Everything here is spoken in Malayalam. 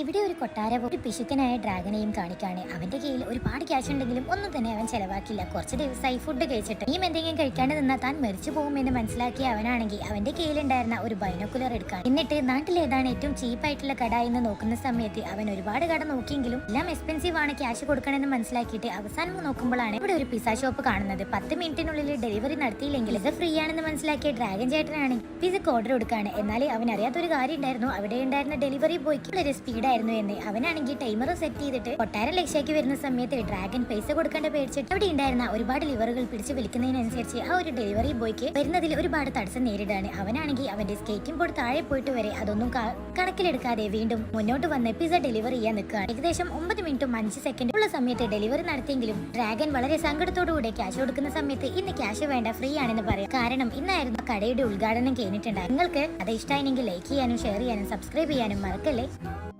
ഇവിടെ ഒരു കൊട്ടാരവും ഒരു പിശുക്കനായ ഡ്രാഗനെയും കാണിക്കാണ്. അവന്റെ കയ്യിൽ ഒരുപാട് ക്യാഷ് ഉണ്ടെങ്കിലും ഒന്നും തന്നെ അവൻ ചെലവാക്കില്ല. കുറച്ച് ദിവസമായി ഫുഡ് കഴിച്ചിട്ട്. ഇനിയും എന്തെങ്കിലും കഴിക്കാണ്ട് നിന്നാൽ താൻ മരിച്ചു പോകുമെന്ന് മനസ്സിലാക്കിയ അവനാണെങ്കിൽ അവന്റെ കയ്യിലുണ്ടായിരുന്ന ഒരു ബൈനോക്കുലർ എടുക്കാൻ. എന്നിട്ട് നാട്ടിൽ ഏതാണ് ഏറ്റവും ചീപ്പായിട്ടുള്ള കട എന്ന് നോക്കുന്ന സമയത്ത് അവൻ ഒരുപാട് കട നോക്കിയെങ്കിലും എല്ലാം എക്സ്പെൻസീവ് ആണ് ക്യാഷ് കൊടുക്കണമെന്ന് മനസ്സിലാക്കിയിട്ട് അവസാനം നോക്കുമ്പോഴാണ് ഇവിടെ ഒരു പിസ ഷോപ്പ് കാണുന്നത്. പത്ത് മിനിറ്റിനുള്ളിൽ ഡെലിവറി നടത്തിയില്ലെങ്കിൽ ഇത് ഫ്രീ ആണെന്ന് മനസ്സിലാക്കിയ ഡ്രാഗൻ ചേട്ടനാണെങ്കിൽ പിസക്ക് ഓർഡർ കൊടുക്കാണ്. എന്നാൽ അവൻ അറിയാത്തൊരു കാര്യം ഉണ്ടായിരുന്നു. അവിടെ ഉണ്ടായിരുന്ന ഡെലിവറി ബോയ്ക്ക് വളരെ സ്പീഡായിരുന്നു എന്ന്. അവനാണെങ്കിൽ ടൈമർ സെറ്റ് ചെയ്തിട്ട് കൊട്ടാരം ലക്ഷ്യാക്കി വരുന്ന സമയത്ത് ഡ്രാഗൺ പൈസ കൊടുക്കേണ്ട പേടിച്ചിട്ട് അവിടെ ഉണ്ടായിരുന്ന ഒരുപാട് ലിവറുകൾ പിടിച്ച് വലിക്കുന്നതിനനുസരിച്ച് ആ ഒരു ഡെലിവറി ബോയ്ക്ക് വരുന്നതിൽ ഒരുപാട് തടസ്സം നേരിടാണ്. അവനാണെങ്കിൽ അവന്റെ സ്കേറ്റിംഗ് ബോർഡ് താഴെ പോയിട്ട് വരെ അതൊന്നും കണക്കിലെടുക്കാതെ വീണ്ടും മുന്നോട്ട് വന്ന് പിസ ഡെലിവറി ചെയ്യാൻ നിൽക്കുകയാണ്. ഏകദേശം ഒമ്പത് മിനിറ്റും അഞ്ച് സെക്കൻഡ് ഉള്ള സമയത്ത് ഡെലിവറി നടത്തിയെങ്കിലും ഡ്രാഗൺ വളരെ സങ്കടത്തോടുകൂടെ ക്യാഷ് കൊടുക്കുന്ന സമയത്ത് ഇന്ന് ക്യാഷ് വേണ്ട ഫ്രീ ആണെന്ന് പറയാം. കാരണം ഇന്നായിരുന്നു കടയുടെ ഉദ്ഘാടനം കഴിഞ്ഞിട്ടുണ്ടായിരുന്നു നിങ്ങൾക്ക് അത് ഇഷ്ടമായെങ്കിൽ ലൈക്ക് ചെയ്യാനും ഷെയർ ചെയ്യാനും സബ്സ്ക്രൈബ് ചെയ്യാനും മറക്കല്ലേ?